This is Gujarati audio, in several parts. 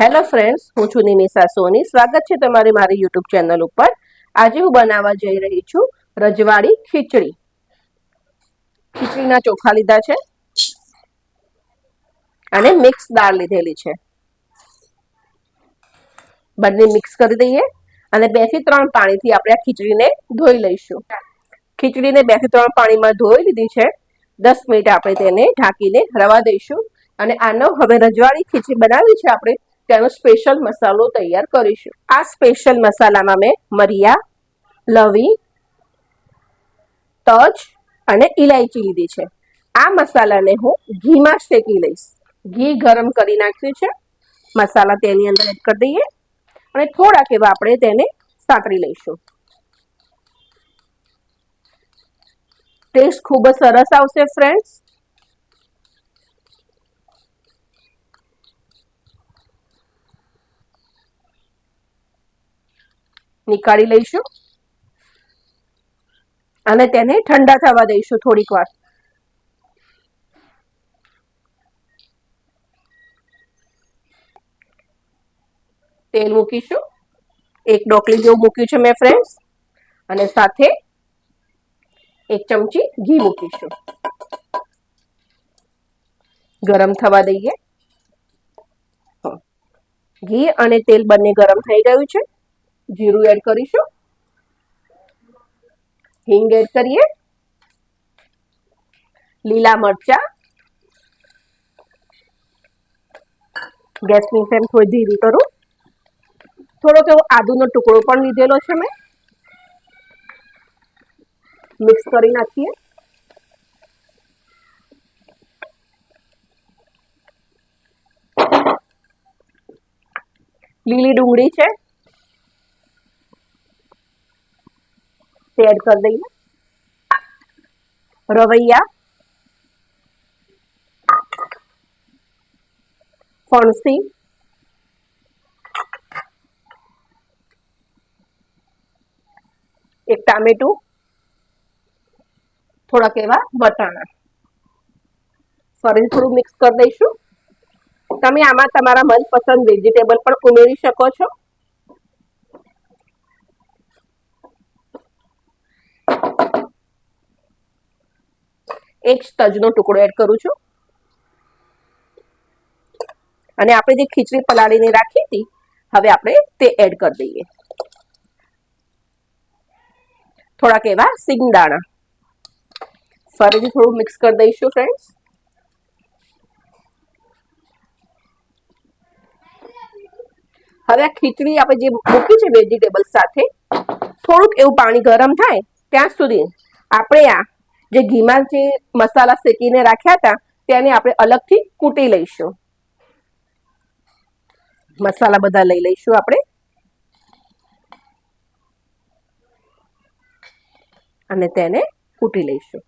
હેલો ફ્રેન્ડ્સ હું છું નિમિષા સોની. સ્વાગત છે તમારી મારી યુટ્યુબ ચેનલ ઉપર. આજે હું બનાવવા જઈ રહી છું રજવાડી ખીચડી. ખીચડીના ચોખા લીધા છે અને મિક્સ દાળ લીધેલી છે. બંને મિક્સ કરી દઈએ અને બેથી ત્રણ પાણીથી આપણે આ ખીચડીને ધોઈ લઈશું. ખીચડીને બેથી ત્રણ પાણીમાં ધોઈ લીધી છે. દસ મિનિટ આપણે તેને ઢાંકીને રવા દઈશું. અને આનો હવે રજવાડી ખીચડી બનાવી છે આપણે. તેનો સ્પેશિયલ મસાલો તૈયાર કરીશું. આ સ્પેશિયલ મસાલામાં મેં મરિયા લવિંગ તજ અને ઇલાયચી લીધી છે. આ મસાલાને હું ઘીમાં શેકી લઈશ. ઘી ગરમ કરી નાખ્યું છે. મસાલા તેની અંદર એડ કરી દઈએ અને થોડાક એવા આપણે તેને સાંતળી લઈશું. ટેસ્ટ ખૂબ જ સરસ આવશે ફ્રેન્ડ્સ નીકાળી લઈશું. અને તેને ઠંડા થવા દઈશું થોડીક વાર. તેલ મૂકીશું. એક ડોકલી જેવું મૂક્યું છે મેં ફ્રેન્ડ્સ. અને સાથે એક ચમચી ઘી મૂકીશું. ગરમ થવા દઈએ. ઘી અને તેલ બંને ગરમ થઈ ગયું છે. જીરું એડ કરીશું. હિંગ એડ કરીએ. લીલા મરચા. ગેસની ફ્લેમ થોડી ધીરી કરું. થોડોક એવો આદુનો ટુકડો પણ લીધેલો છે મેં. મિક્સ કરી નાખીએ. લીલી ડુંગળી છે. તે ऐड कर देंगे। રવૈયા ફણસી એક ટામેટું થોડાક એવા વટાણા ફરીથી થોડું મિક્સ કરી દઈશું. તમે આમાં તમારા મનપસંદ વેજીટેબલ પણ ઉમેરી શકો છો. એક તજનો ટુકડો એડ કરું છું. અને આપણે જે ખીચડી પલાળીને રાખી હતી, હવે આપણે તે એડ કરી દઈએ. થોડાક એવા સિંગદાણા. ફરીથી થોડું મિક્સ કરી દઈશું ફ્રેન્ડ્સ હવે આ ખીચડી આપણે જે મૂકી છે વેજીટેબલ સાથે, થોડુંક એવું પાણી ગરમ થાય ત્યાં સુધી આપણે આ જે ઘીમાં જે મસાલા શેકીને રાખ્યા હતા, તેને આપણે અલગથી કૂટી લઈશું. મસાલા બધા લઈ લઈશું આપણે. અને તેને કૂટી લઈશું.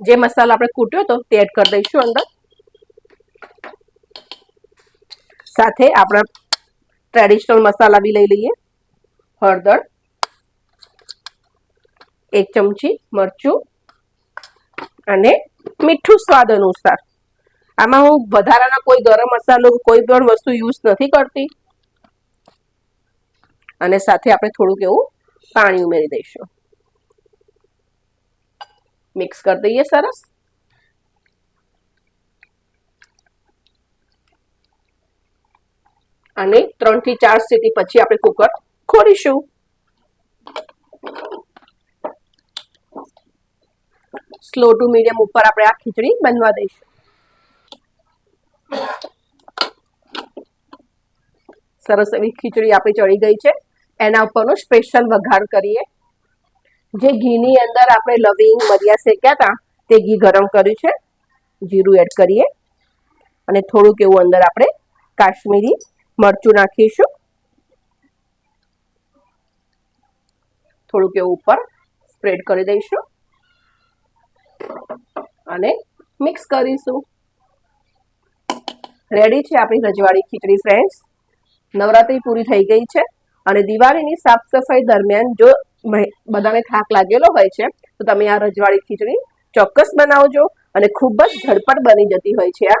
જે મસાલો આપણે કૂટ્યો હતો, તે એડ કરી દઈશું અંદર. સાથે આપણા ટ્રેડિશનલ મસાલા બી લઈ લઈએ. હળદર, એક ચમચી મરચું અને મીઠું સ્વાદ અનુસાર. આમાં હું વધારાના કોઈ ગરમ મસાલો કોઈ પણ વસ્તુ યુઝ નથી કરતી. અને સાથે આપણે થોડુંક એવું પાણી ઉમેરી દઈશું. મિક્સ કરી દઈએ સરસ. અને ત્રણથી ચાર સીટી પછી આપણે કુકર ખોલીશું. સ્લો ટુ મીડિયમ ઉપર આપણે આ ખીચડી બનવા દઈશું. સરસ એવી ખીચડી આપણી ચડી ગઈ છે. એના ઉપરનો સ્પેશિયલ વઘાર કરીએ. જે ઘીની અંદર આપણે લવિંગ મરિયા શેક્યા હતા તે ઘી ગરમ કર્યું છે. જીરું એડ કરીએ. અને થોડુંક એવું અંદર આપણે કાશ્મીરી મરચું નાખીશું. થોડુંક એવું ઉપર સ્પ્રેડ કરી દઈશું. અને મિક્સ કરીશું. રેડી છે આપણી રજવાડી ખીચડી ફ્રેન્ડ્સ નવરાત્રી પૂરી થઈ ગઈ છે અને દિવાળીની સાફ સફાઈ દરમિયાન જો બધાને થાક લાગેલો હોય છે, તો તમે આ રજવાડી ખીચડી ચોક્કસ બનાવજો અને ખૂબ જ ઝડપટ બની જતી હોય છે આ.